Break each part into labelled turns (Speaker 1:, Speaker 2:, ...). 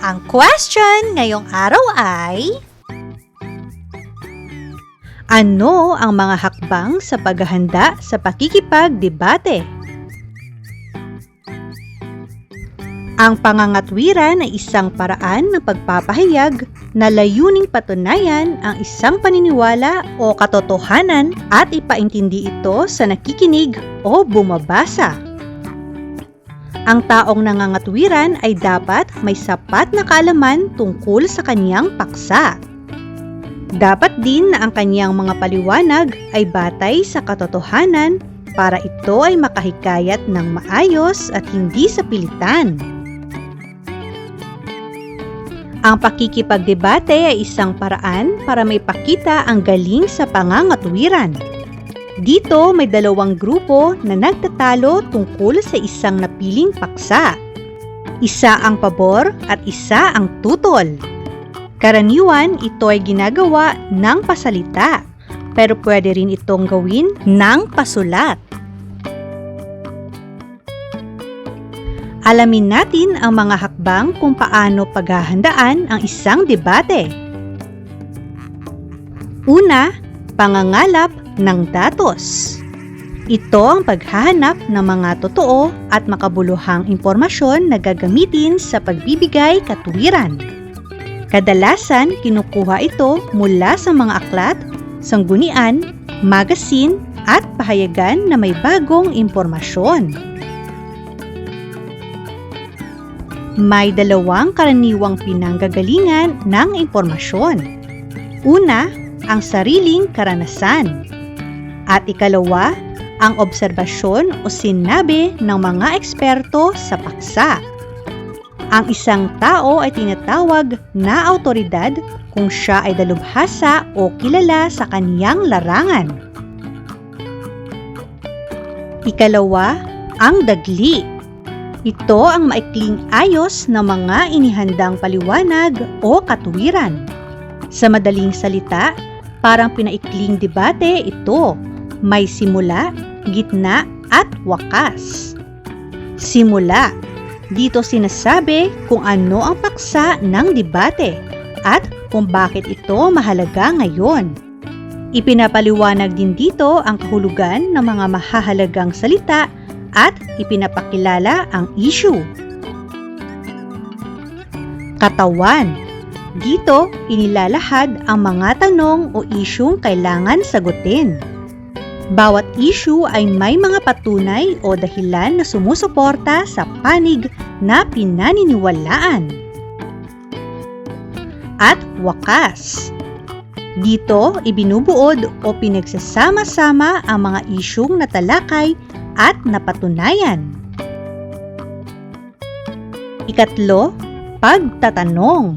Speaker 1: Ang question ngayong araw ay... Ano ang mga hakbang sa paghahanda sa pakikipagdebate? Ang pangangatwiran ay isang paraan ng pagpapahayag na layuning patunayan ang isang paniniwala o katotohanan at ipaintindi ito sa nakikinig o bumabasa. Ang taong nangangatwiran ay dapat may sapat na kaalaman tungkol sa kaniyang paksa. Dapat din na ang kaniyang mga paliwanag ay batay sa katotohanan para ito ay makahikayat ng maayos at hindi sa pilitan. Ang pakikipagdebate ay isang paraan para may pakita ang galing sa pangangatwiran. Dito may dalawang grupo na nagtatalo tungkol sa isang napiling paksa. Isa ang pabor at isa ang tutol. Karaniwan ito ay ginagawa ng pasalita, pero pwede rin itong gawin ng pasulat. Alamin natin ang mga hakbang kung paano paghahandaan ang isang debate. Una, pangangalap ng datos. Ito ang paghahanap ng mga totoo at makabuluhang impormasyon na gagamitin sa pagbibigay katuwiran. Kadalasan, kinukuha ito mula sa mga aklat, sanggunian, magasin, at pahayagan na may bagong impormasyon. May dalawang karaniwang pinanggagalingan ng impormasyon. Una, ang sariling karanasan. At ikalawa, ang obserbasyon o sinabi ng mga eksperto sa paksa. Ang isang tao ay tinatawag na autoridad kung siya ay dalubhasa o kilala sa kaniyang larangan. Ikalawa, ang dagli. Ito ang maikling ayos ng mga inihandang paliwanag o katuwiran. Sa madaling salita, parang pinaikling debate ito. May simula, gitna, at wakas. Simula. Dito sinasabi kung ano ang paksa ng debate at kung bakit ito mahalaga ngayon. Ipinapaliwanag din dito ang kahulugan ng mga mahahalagang salita at ipinapakilala ang issue. Katawan Dito, inilalahad ang mga tanong o isyung kailangan sagutin. Bawat issue ay may mga patunay o dahilan na sumusuporta sa panig na pinaniniwalaan. At wakas. Dito, ibinubuod o pinagsasama-sama ang mga isyung natalakay at napatunayan. Ikatlo, pagtatanong.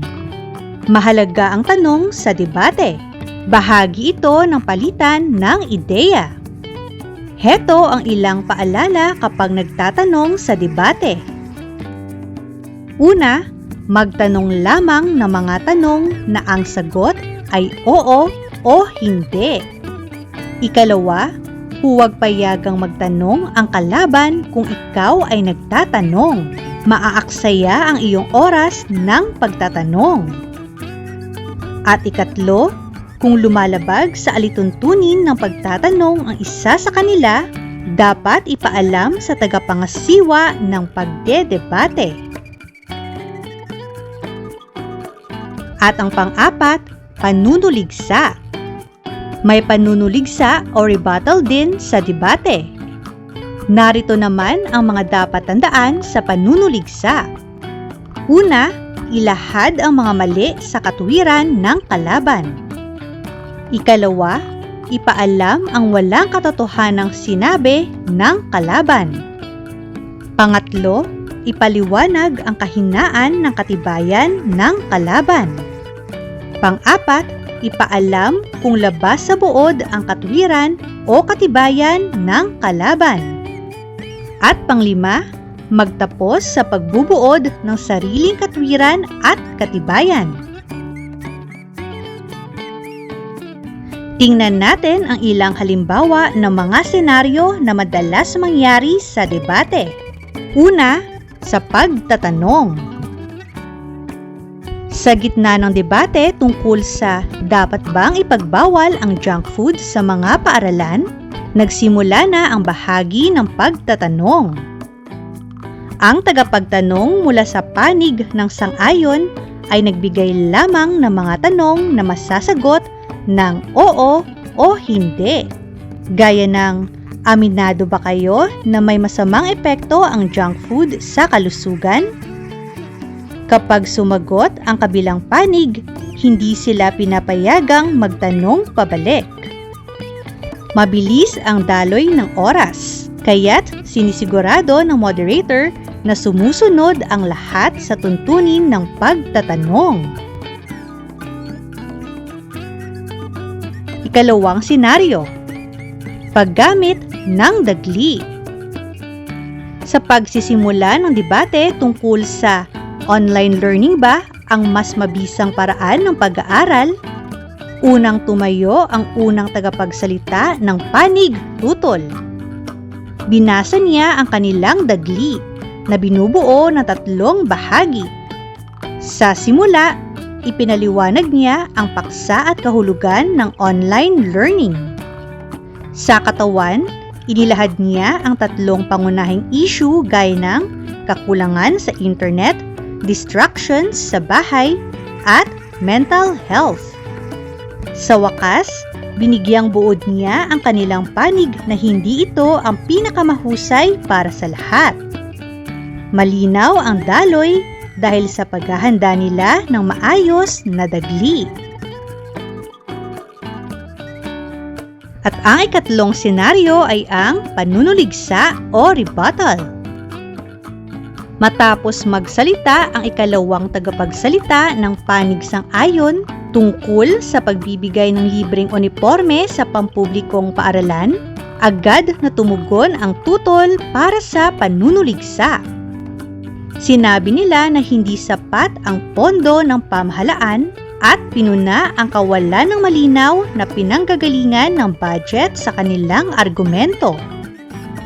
Speaker 1: Mahalaga ang tanong sa debate. Bahagi ito ng palitan ng ideya. Heto ang ilang paalala kapag nagtatanong sa debate. Una, magtanong lamang ng mga tanong na ang sagot ay oo o hindi. Ikalawa, huwag payagang magtanong ang kalaban kung ikaw ay nagtatanong. Maaaksaya ang iyong oras ng pagtatanong. At ikatlo, kung lumalabag sa alituntunin ng pagtatanong ang isa sa kanila, dapat ipaalam sa tagapangasiwa ng pagdedebate. At ang pang-apat, panunuligsa. May panunuligsa o rebuttal din sa debate. Narito naman ang mga dapat tandaan sa panunuligsa. Una, ilahad ang mga mali sa katuwiran ng kalaban. Ikalawa, ipaalam ang walang katotohanang sinabi ng kalaban. Pangatlo, ipaliwanag ang kahinaan ng katibayan ng kalaban. Pang-apat, ipaalam kung labas sa buod ang katwiran o katibayan ng kalaban. At panglima, magtapos sa pagbubuod ng sariling katwiran at katibayan. Tingnan natin ang ilang halimbawa ng mga senaryo na madalas mangyari sa debate. Una, sa pagtatanong. Sa gitna ng debate tungkol sa dapat bang ipagbawal ang junk food sa mga paaralan, nagsimula na ang bahagi ng pagtatanong. Ang tagapagtanong mula sa panig ng sang-ayon ay nagbigay lamang ng mga tanong na masasagot ng oo o hindi. Gaya ng, aminado ba kayo na may masamang epekto ang junk food sa kalusugan? Kapag sumagot ang kabilang panig, hindi sila pinapayagang magtanong pabalik. Mabilis ang daloy ng oras, kaya't sinisigurado ng moderator na sumusunod ang lahat sa tuntunin ng pagtatanong. Ikalawang senaryo, paggamit ng dagli. Sa pagsisimula ng debate tungkol sa online learning ba ang mas mabisang paraan ng pag-aaral, unang tumayo ang unang tagapagsalita ng panig tutol. Binasa niya ang kanilang dagli na binubuo ng tatlong bahagi. Sa simula, ipinaliwanag niya ang paksa at kahulugan ng online learning. Sa katawan, inilahad niya ang tatlong pangunahing issue gaya ng kakulangan sa internet, distractions sa bahay, at mental health. Sa wakas, binigyang buod niya ang kanilang panig na hindi ito ang pinakamahusay para sa lahat. Malinaw ang daloy dahil sa paghahanda nila ng maayos na dagli. At ang ikatlong senaryo ay ang panunuligsa o rebuttal. Matapos magsalita ang ikalawang tagapagsalita ng panig sang ayon tungkol sa pagbibigay ng libreng uniforme sa pampublikong paaralan, agad na tumugon ang tutol para sa panunuligsa. Sinabi nila na hindi sapat ang pondo ng pamahalaan at pinuna ang kawalan ng malinaw na pinanggagalingan ng budget sa kanilang argumento.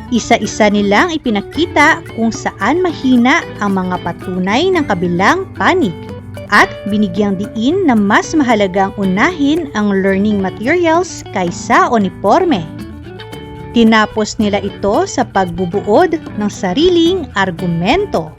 Speaker 1: Isa-isa nilang ipinakita kung saan mahina ang mga patunay ng kabilang panig at binigyang diin na mas mahalagang unahin ang learning materials kaysa uniforme. Tinapos nila ito sa pagbubuod ng sariling argumento.